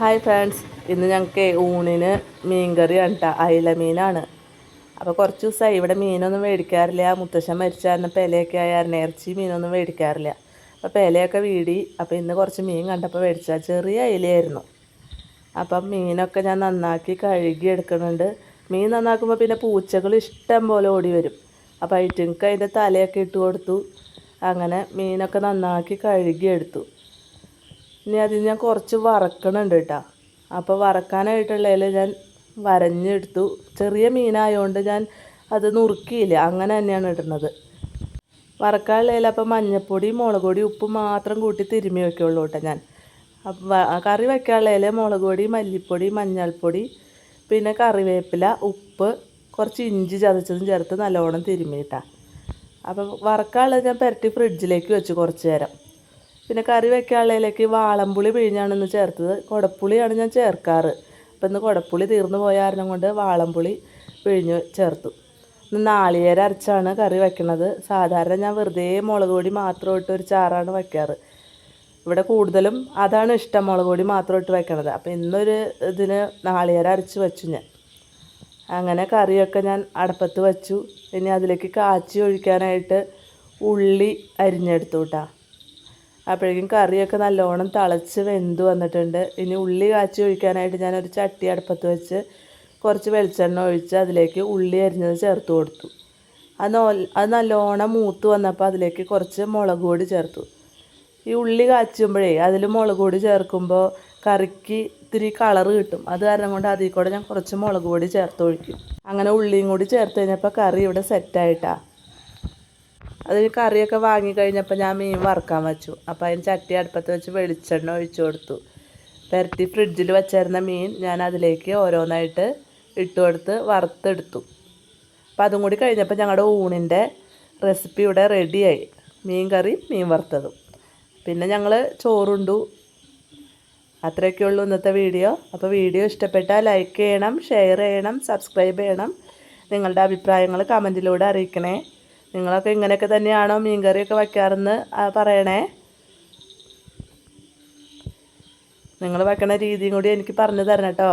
Hi friends ഇന്ന് ഞങ്ങൾക്ക് ഊണിന് മീൻ കറിയാണ് കേട്ടോ അയില മീനാണ്. അപ്പോൾ കുറച്ച് ദിവസമായി ഇവിടെ മീനൊന്നും മേടിക്കാറില്ല. മുത്തശ്ശൻ മരിച്ചായിരുന്നു പെലയൊക്കെ ആയായിരുന്നു. ഇറച്ചി മീനൊന്നും മേടിക്കാറില്ല. അപ്പോൾ പെലയൊക്കെ വീടി അപ്പോൾ ഇന്ന് കുറച്ച് മീൻ കണ്ടപ്പോൾ മേടിച്ചാൽ ചെറിയ അയിലയായിരുന്നു. അപ്പം മീനൊക്കെ ഞാൻ നന്നാക്കി കഴുകി എടുക്കുന്നുണ്ട്. മീൻ നന്നാക്കുമ്പോൾ പിന്നെ പൂച്ചകൾ ഇഷ്ടം പോലെ ഓടി വരും. അപ്പോൾ ഐറ്റങ്ങൾക്ക് അതിന്റെ തലയൊക്കെ ഇട്ട് കൊടുത്തു. അങ്ങനെ മീനൊക്കെ നന്നാക്കി കഴുകി എടുത്തു. ഇനി അതിൽ ഞാൻ കുറച്ച് വറക്കണുണ്ട് കേട്ടോ. അപ്പോൾ വറക്കാനായിട്ടുള്ളതിൽ ഞാൻ വരഞ്ഞെടുത്തു. ചെറിയ മീനായതുകൊണ്ട് ഞാൻ അത് നുറുക്കിയില്ല. അങ്ങനെ തന്നെയാണ് ഇടുന്നത്. വറക്കാനുള്ളതിൽ അപ്പോൾ മഞ്ഞൾപ്പൊടി മുളക് പൊടി ഉപ്പ് മാത്രം കൂട്ടി തിരുമ്മി വയ്ക്കുള്ളൂ കേട്ടോ ഞാൻ. കറി വയ്ക്കാനുള്ളതിൽ മുളക് പൊടി മല്ലിപ്പൊടി മഞ്ഞൾപ്പൊടി പിന്നെ കറിവേപ്പില ഉപ്പ് കുറച്ച് ഇഞ്ചി ചതച്ചതും ചേർത്ത് നല്ലോണം തിരുമ്മിയിട്ടാണ് അപ്പം വറക്കാനുള്ളത് ഞാൻ പുരട്ടി ഫ്രിഡ്ജിലേക്ക് വെച്ചു കുറച്ച് നേരം. പിന്നെ കറി വെക്കാനുള്ളതിലേക്ക് വാളംപുളി പിഴിഞ്ഞാണ് ഇന്ന് ചേർത്തത്. കുടപ്പുളിയാണ് ഞാൻ ചേർക്കാറ്. അപ്പം ഇന്ന് കുടപ്പുളി തീർന്നു പോയ കാരണം കൊണ്ട് വാളംപുളി പിഴിഞ്ഞ് ചേർത്തു. നാളികേരം അരച്ചാണ് കറി വെക്കണത്. സാധാരണ ഞാൻ വെറുതെ മുളക് പൊടി മാത്രം ഇട്ട് ഒരു ചാറാണ് വെക്കാറ്. ഇവിടെ കൂടുതലും അതാണ് ഇഷ്ടം മുളക് പൊടി മാത്രം ഇട്ട് വെക്കണത്. അപ്പോൾ ഇന്നൊരു ഇതിന് നാളികേരം അരച്ച് വെച്ചു ഞാൻ. അങ്ങനെ കറിയൊക്കെ ഞാൻ അടുപ്പത്ത് വെച്ചു. ഇനി അതിലേക്ക് കാച്ചി ഒഴിക്കാനായിട്ട് ഉള്ളി അരിഞ്ഞെടുത്തു കേട്ടോ അപ്പോഴേക്കും കറിയൊക്കെ നല്ലോണം തിളച്ച് വെന്ത് വന്നിട്ടുണ്ട്. ഇനി ഉള്ളി കാച്ചി ഒഴിക്കാനായിട്ട് ഞാനൊരു ചട്ടി അടുപ്പത്ത് വെച്ച് കുറച്ച് വെളിച്ചെണ്ണ ഒഴിച്ച് അതിലേക്ക് ഉള്ളി അരിഞ്ഞത് ചേർത്ത് കൊടുത്തു. അത് അത് നല്ലോണം മൂത്ത് വന്നപ്പോൾ അതിലേക്ക് കുറച്ച് മുളക് പൊടി ചേർത്തു. ഈ ഉള്ളി കാച്ചുമ്പോഴേ അതിൽ മുളക് പൊടി ചേർക്കുമ്പോൾ കറിക്ക് ഇത്തിരി കളറ് കിട്ടും. അത് കാരണം കൊണ്ട് അതിൽ കൂടെ ഞാൻ കുറച്ച് മുളക് പൊടി ചേർത്ത് ഒഴിക്കും. അങ്ങനെ ഉള്ളിയും കൂടി ചേർത്ത് കഴിഞ്ഞപ്പോൾ കറി ഇവിടെ സെറ്റായിട്ടാ അതിന് കറിയൊക്കെ വാങ്ങി കഴിഞ്ഞപ്പോൾ ഞാൻ മീൻ വറുക്കാൻ വെച്ചു. അപ്പോൾ അതിന് ചട്ടി അടുപ്പത്ത് വെച്ച് വെളിച്ചെണ്ണ ഒഴിച്ചു കൊടുത്തു. പെരട്ടി ഫ്രിഡ്ജിൽ വെച്ചിരുന്ന മീൻ ഞാൻ അതിലേക്ക് ഓരോന്നായിട്ട് ഇട്ട് കൊടുത്ത് വറുത്തെടുത്തു. അപ്പോൾ അതും കൂടി കഴിഞ്ഞപ്പോൾ ഞങ്ങളുടെ ഊണിന്റെ റെസിപ്പി ഇവിടെ റെഡിയായി മീൻ കറി മീൻ വറുത്തതും. പിന്നെ ഞങ്ങൾ ചോറുണ്ടു. അത്രയൊക്കെ ഉള്ളൂ ഇന്നത്തെ വീഡിയോ. അപ്പോൾ വീഡിയോ ഇഷ്ടപ്പെട്ടാൽ ലൈക്ക് ചെയ്യണം ഷെയർ ചെയ്യണം സബ്സ്ക്രൈബ് ചെയ്യണം. നിങ്ങളുടെ അഭിപ്രായങ്ങൾ കമന്റിലൂടെ അറിയിക്കണേ. നിങ്ങളൊക്കെ ഇങ്ങനെയൊക്കെ തന്നെയാണോ മീൻകറിയൊക്കെ വയ്ക്കാറെന്ന് പറയണേ? നിങ്ങൾ വെക്കണ രീതിയും കൂടി എനിക്ക് പറഞ്ഞു തരണം കേട്ടോ.